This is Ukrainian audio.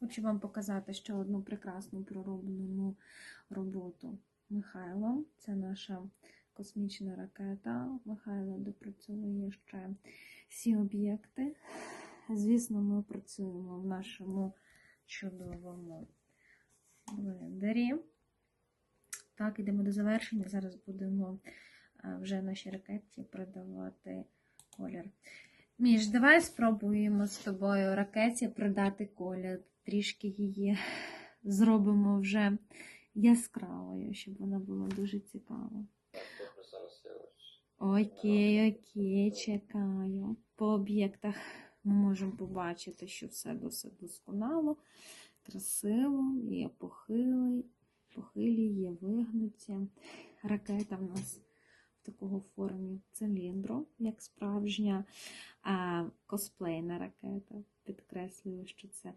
Хочу вам показати ще одну прекрасну пророблену роботу Михайлом. Це наша космічна ракета. Михайло допрацьовує ще всі об'єкти. Звісно, ми працюємо в нашому чудовому блендері. Так, ідемо до завершення. Зараз будемо е, вже нашій ракеті придавати колір. Міш, давай спробуємо з тобою ракеті придати колір. Трішки її зробимо вже яскравою, щоб вона була дуже цікава. Окей, окей, чекаю. По об'єктах ми можемо побачити, що все досить досконало, красиво, є похилий, похилі, є вигнуті. Ракета в нас в такого формі циліндру, як справжня а, косплейна ракета. Підкреслюю, що це